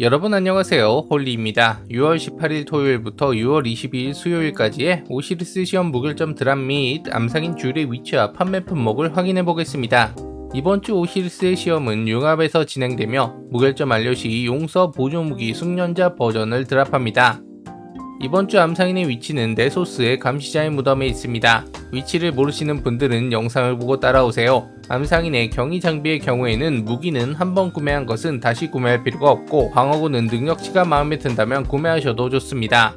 여러분 안녕하세요. 홀리입니다. 6월 18일 토요일부터 6월 22일 수요일까지의 오시리스 시험 무결점 드랍 및 암상인 줄의 위치와 판매 품목을 확인해 보겠습니다. 이번 주 오시리스의 시험은 융합에서 진행되며 무결점 완료 시 용서 보조무기 숙련자 버전을 드랍합니다 이번 주 암상인의 위치는 네소스의 감시자의 무덤에 있습니다. 위치를 모르시는 분들은 영상을 보고 따라오세요. 암상인의 경위 장비의 경우에는 무기는 한 번 구매한 것은 다시 구매할 필요가 없고 방어구는 능력치가 마음에 든다면 구매하셔도 좋습니다.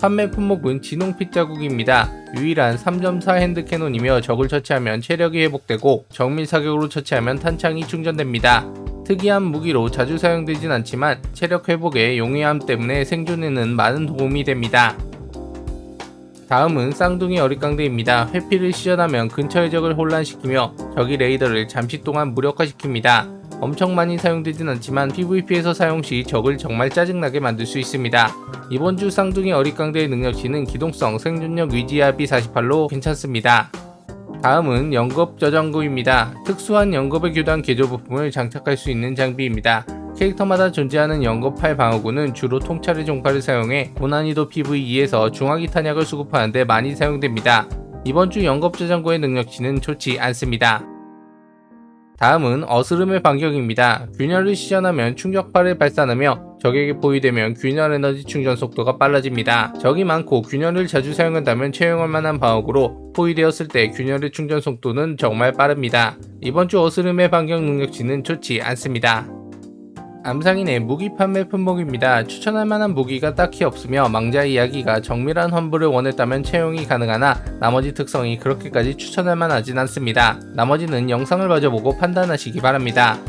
판매 품목은 진홍빛 자국입니다. 유일한 3.4 핸드 캐논이며 적을 처치하면 체력이 회복되고 정밀 사격으로 처치하면 탄창이 충전됩니다. 특이한 무기로 자주 사용되진 않지만 체력 회복에 용이함 때문에 생존에는 많은 도움이 됩니다. 다음은 쌍둥이 어릿강대입니다. 회피를 시전하면 근처의 적을 혼란시키며 적이 레이더를 잠시 동안 무력화시킵니다. 엄청 많이 사용되진 않지만 PVP에서 사용 시 적을 정말 짜증나게 만들 수 있습니다. 이번 주 쌍둥이 어릿강대의 능력치는 기동성, 생존력 위지압이 48로 괜찮습니다. 다음은 연겁 저장구입니다. 특수한 연겁에 교단 개조 부품을 장착할 수 있는 장비입니다. 캐릭터마다 존재하는 8 방어구는 주로 통찰의 종파를 사용해 고난이도 PVE에서 중화기 탄약을 수급하는데 많이 사용됩니다. 이번 주 연겁 저장구의 능력치는 좋지 않습니다. 다음은 어스름의 반격입니다. 균열을 시전하면 충격파를 발산하며 적에게 포위되면 균열 에너지 충전 속도가 빨라집니다. 적이 많고 균열을 자주 사용한다면 채용할 만한 방어구로 포위되었을 때 균열의 충전 속도는 정말 빠릅니다. 이번 주 어스름의 반격 능력치는 좋지 않습니다. 암상인의 무기 판매 품목입니다. 추천할 만한 무기가 딱히 없으며 망자 이야기가 정밀한 환불을 원했다면 채용이 가능하나 나머지 특성이 그렇게까지 추천할 만하진 않습니다. 나머지는 영상을 마저 보고 판단하시기 바랍니다.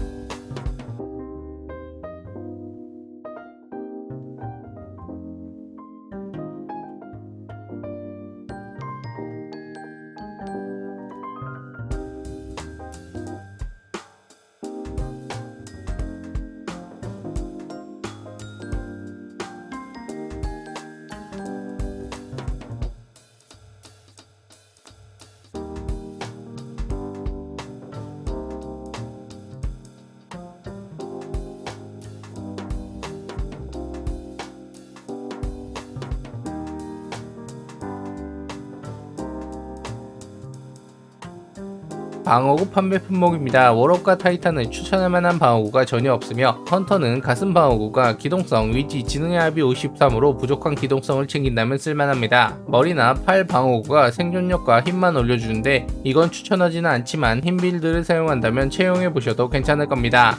방어구 판매 품목입니다. 워럭과 타이탄은 추천할 만한 방어구가 전혀 없으며 헌터는 가슴 방어구가 기동성, 위지, 지능의 합이 53으로 부족한 기동성을 챙긴다면 쓸만합니다. 머리나 팔 방어구가 생존력과 힘만 올려주는데 이건 추천하지는 않지만 힘 빌드를 사용한다면 채용해 보셔도 괜찮을 겁니다.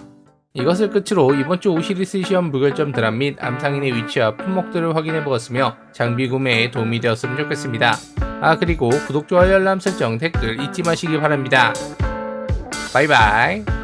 이것을 끝으로 이번 주 오시리스 시험 무결점 드랍 및 암상인의 위치와 품목들을 확인해 보았으며 장비 구매에 도움이 되었으면 좋겠습니다. 아 그리고 구독, 좋아요, 알람 설정, 댓글 잊지 마시기 바랍니다. 바이바이